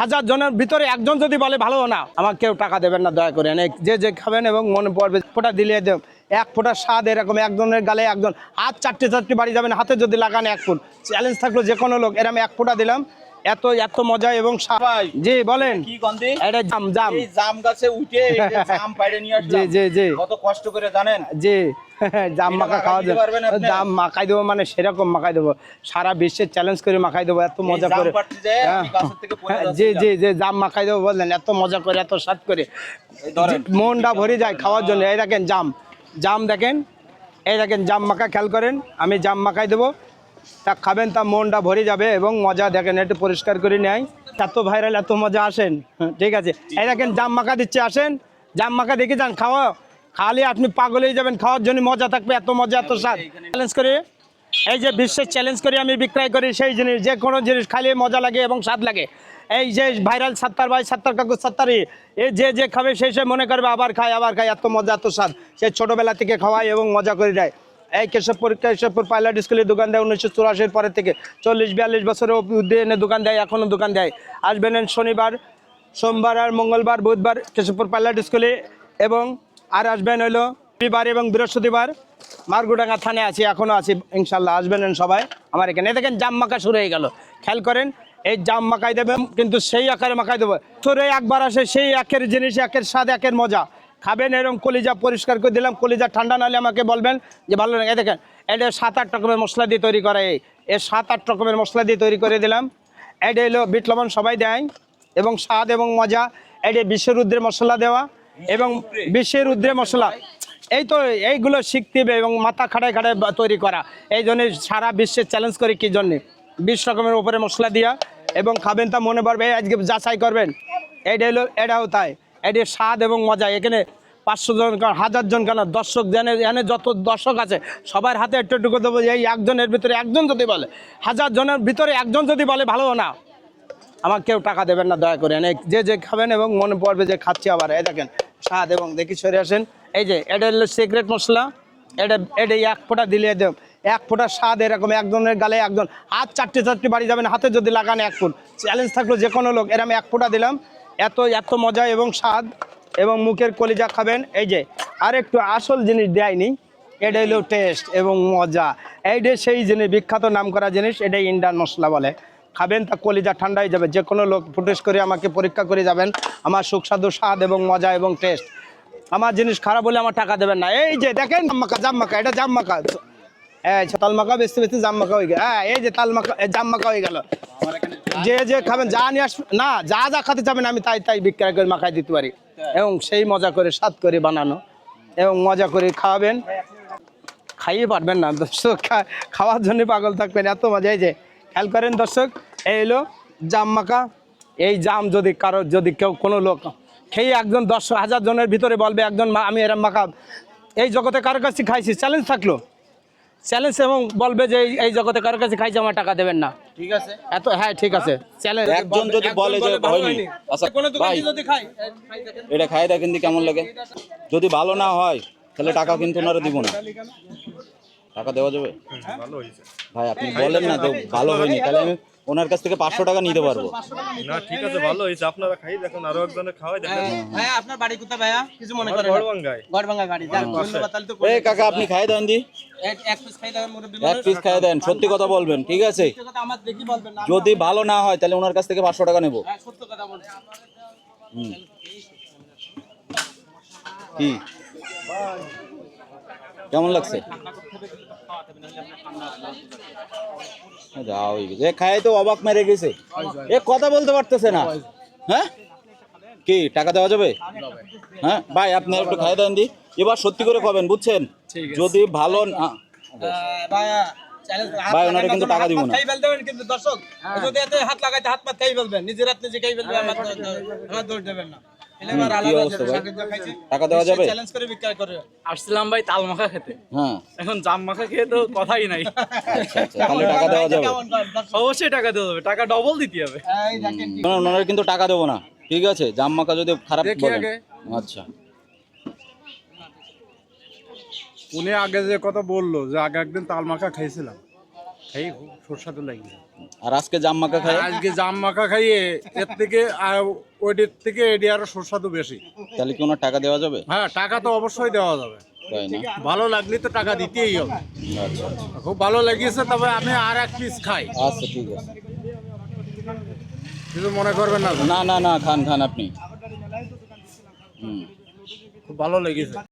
হাজার জনের ভিতরে একজন যদি বলে, ভালো না আমার কেউ টাকা দেবেন না, দয়া করে। যে যে খাবেন এবং মনে পড়বে, ফোটা দিলে দেব এক ফোঁটার স্বাদ এরকম, একজনের গালে একজন, হাত চারটে চারটে বাড়ি যাবেন, হাতে যদি লাগান এক ফুট। চ্যালেঞ্জ থাকল যে কোনো লোক এরকম এক ফোটা দিলাম এত এত মজা এবং জি বলেন। কি গন্ধে? এটা জাম জাম। এই জাম গাছে উঠে জাম পাইড়ে নিয়ে আসলাম। জি জি কত কষ্ট করে জানেন? জি জাম মাখা খাওয়া যাবে জাম মাখাই দেবো মানে সেরকম মাখাই দেবো। সারা বিশ্বের চ্যালেঞ্জ করে মাখাই দেবো এত মজা করে। হ্যাঁ, হ্যাঁ, জি জি জি জাম মাখাই দেবো বললেন এত মজা করে এত স্বাদ করে। মনটা ভরে যায় খাওয়ার জন্য। এই দেখেন জাম। জাম দেখেন এই দেখেন জাম মাখা খেয়াল করেন আমি জাম মাখাই দেবো। তা খাবেন তা মনটা ভরে যাবে এবং মজা দেখেন একটু পরিষ্কার করে নেয়। এত ভাইরাল এত মজা আসেন। হ্যাঁ, ঠিক আছে। এই দেখেন জাম মাখা দিচ্ছে আসেন। জাম মাখা দেখে যান খাওয়া। খালি আপনি পাগল হয়ে যাবেন খাওয়ার জন্য মজা থাকবে এত মজা এত স্বাদ। চ্যালেঞ্জ করে এই যে বিশ্বের চ্যালেঞ্জ করে আমি বিক্রয় করি সেই জিনিস যে কোনো জিনিস খালি মজা লাগে এবং স্বাদ লাগে। এই যে ভাইরাল সাত্তার ভাই সাত্তার কাকু সাত্তারি এ যে যে খাবে সেই সে মনে করবে আবার খায় আবার খায় এত মজা এত স্বাদ। সে ছোটোবেলা থেকে খাওয়ায় এবং মজা করে দেয়। এই কেশবপুর কেশবপুর পাইলট স্কুলে দোকান দেয় উনিশশো চুরাশির পরে থেকে। চল্লিশ, বিয়াল্লিশ বছরের অবধি এনে দোকান দেয়, এখনও দোকান দেয়। আসবেন শনিবার, সোমবার আর মঙ্গলবার, বুধবার কেশবপুর পাইলট স্কুলে এবং আর আসবেন হলো রবিবার এবং বৃহস্পতিবার। মারগুডাঙ্গা থানে আছি, এখনও আছি, ইনশাল্লাহ আসবেন সবাই। আমার এখানে দেখেন জাম মাখা শুরু হয়ে গেল। খেয়াল করেন, এই জাম মাখাই দেবেন, কিন্তু সেই আকারে মাখাই দেবো। তোরে একবার আসে, সেই একের জিনিস, একের স্বাদ, একের মজা। খাবেন এরকম কলিজা পরিষ্কার করে দিলাম, কলিজা ঠান্ডা নাহলে আমাকে বলবেন যে, ভালো লাগে। দেখেন, এটা সাত আট রকমের মশলা দিয়ে তৈরি করা এই। এর সাত আট রকমের মশলা দিয়ে তৈরি করে দিলাম। এটা হলো বিট লবণ সবাই দেয়। এবং স্বাদ এবং মজা এটা বিশ্বের বিশ্বরুদ্রের মশলা দেওয়া এবং বিশ্বের রুদ্রে মশলা। এই তো এইগুলো শিখতে হবে এবং মাথা খাটায় খাটায় তৈরি করা। এই জন্যে সারা বিশ্বে চ্যালেঞ্জ করে কি জন্যে? বিশ রকমের উপরে মশলা দিয়া এবং খাবেন তা মনে পড়বে, আজকে যাচাই করবেন। এইটা হলো, এটাও তাই। এটি স্বাদ এবং মজা। এখানে পাঁচশো জন হাজার জন কেন, দর্শক জানে এনে যত দর্শক আছে, সবার হাতে একটু একটু করে দেবো। এই একজনের ভিতরে একজন যদি বলে, হাজার জনের ভিতরে একজন যদি বলে, ভালো না আমার কেউ টাকা দেবেন না, দয়া করে। অনেক যে যে খাবেন এবং মনে পড়বে যে খাচ্ছি আবার। এই দেখেন, স্বাদ এবং দেখি সরে আসেন। এই যে, এটা হলো সিক্রেট মশলা। এটা এটা এক ফোঁটা দিলে দেব। এক ফোঁটা স্বাদ এরকম, একজনের গালে একজন। হাত চারটে চারটে বাড়ি যাবেন, হাতে যদি লাগান এক ফুট। চ্যালেঞ্জ থাকল যে কোনো লোক এরম এক ফোঁটা দিলাম। এত এত মজা এবং স্বাদ এবং মুখের কলিজা খাবেন। এই যে আর একটু আসল জিনিস দেয়নি এটা হলো টেস্ট এবং মজা। এইটা সেই জিনিস বিখ্যাত নাম করা জিনিস এটাই ইন্ডিয়ান মশলা বলে। খাবেন তা কলিজা ঠান্ডা হয়ে যাবে। যে কোনো লোক ফুটেস করে আমাকে পরীক্ষা করে যাবেন। আমার সুস্বাদু স্বাদ এবং মজা এবং টেস্ট আমার জিনিস খারাপ হলে আমার টাকা দেবেন না। এই যে দেখেন জাম মাখা জাম মাখা এটা জাম মাখা এই যে তাল মাখা বেশি বেশি জাম মাখা হয়ে গেল। হ্যাঁ এই যে তাল মাখা এ, জাম মাখা হয়ে গেল। যে যে খাবেন, যা নিয়ে আসবে না, যা যা খেতে চাবেন আমি তাই তাই বিক্রয় করে মাখাই দিতে পারি। এবং সেই মজা করে স্বাদ করে বানানো। এবং মজা করে খাওয়াবেন। খাইয়ে পারবেন না, দর্শক। খাওয়ার জন্য পাগল থাকবেন, এত মজা। এই যে, খেয়াল করেন দর্শক, এই হলো জাম মাখা। এই জাম যদি কারও, যদি কেউ, কোনো লোক খেয়ে একজন দশ, হাজার জনের ভিতরে বলবে, একজন আমি এরম মাখা এই জগতে কারও কাছে খাইছি চ্যালেঞ্জ থাকল। চ্যালেঞ্জ এবং বলবে যে, এই- জগতে কারও কাছে খাইছি, আমার টাকা দেবেন না। ঠিক আছে? এত হ্যাঁ ঠিক আছে। চ্যালেঞ্জ একজন যদি বলে যে হয়নি আচ্ছা কোনো দোকানে যদি খাই এটা খাই দেখেন কেমন লাগে। যদি ভালো না হয় তাহলে টাকা কিন্তু ওনারা দিব না। টাকা দেওয়া যাবে? ভাই আপনি বলেন না তো ভালো হয়নি। তাহলে আমি ওনার কাছ থেকে পাঁচশো টাকা নিতে পারব। না ঠিক আছে ভালো হয়েছে। আপনারা খাই দেখুন আরও একজনের খাওয়াই দেখেন। ভাইয়া আপনার বাড়ি কোথায় ভাইয়া? কিছু মনে করেন গড়বাঙ্গায় গড়ভাঙ্গা বাড়ি যাক ধন্যবাদ তাহলে তো এই কাকা আপনি খাই দেন দি। এক- পিস খাই দেবেন মুরব্বি এক পিস খাই দেন সত্যি কথা বলবেন ঠিক আছে? কথা আমার দেখি বলবেন না যদি ভালো না হয় তাহলে ওনার কাছ থেকে পাঁচশো টাকা নেব। হ্যাঁ, সত্য কথা বলছি। হুম। কি? কেমন লাগছে? যাও যে খায় তো অবাক মেরে গেছে। এ কথা বলতে পারতেছে না। হ্যাঁ? কি টাকা দেওয়া যাবে? হ্যাঁ? ভাই আপনি একটু খাই দেন দি। এবার সত্যি করে খাবেন বুঝছেন? যদি ভালো না ভাই, ওনারা কিন্তু টাকা দিব না। কিন্তু দর্শক। যদি হাত লাগাইতে হাত পাত খাই ফেলবেন নিজের হাত নিজে খাই ফেলবেন আমার দোষ দেবেন না। এলে এবার কি আলাদা অবস্থা যেটা ভাই? সাকিব দা খাইছে, টাকা দেওয়া যাবে? চ্যালেঞ্জ করে বিক্রয় করে। আসছিলাম ভাই তাল মাখা খেতে। হ্যাঁ। এখন জাম মাখা খেয়ে তো কথাই নাই। তাহলে টাকা দেওয়া যাবে। কেমন করেন, দর্শক? অবশ্যই টাকা দিতে হবে টাকা ডবল দিতে হবে। না, ওনারা কিন্তু টাকা দেবো না। ঠিক আছে জাম মাকা যদি খারাপ বলেন। আচ্ছা। উনি আগে যে কথা বলল যে আগে একদিন তাল মাখা খাইছিলাম খাই আর আজকে জাম মাখা খাই আজকে জাম মাখা খাইয়ে এর থেকে ওইটার থেকে এটি আরও সুস্বাদু বেশি। তাহলে কি ওনার টাকা দেওয়া যাবে? হ্যাঁ টাকা তো অবশ্যই দেওয়া যাবে। তাই না? ভালো লাগলে তো টাকা দিতেই হবে। আচ্ছা খুব ভালো লেগেছে তবে আমি আর এক পিস খাই। আচ্ছা ঠিক আছে। কিছু মনে করবেন না? না না না খান খান আপনি। হুম। খুব ভালো লেগেছে।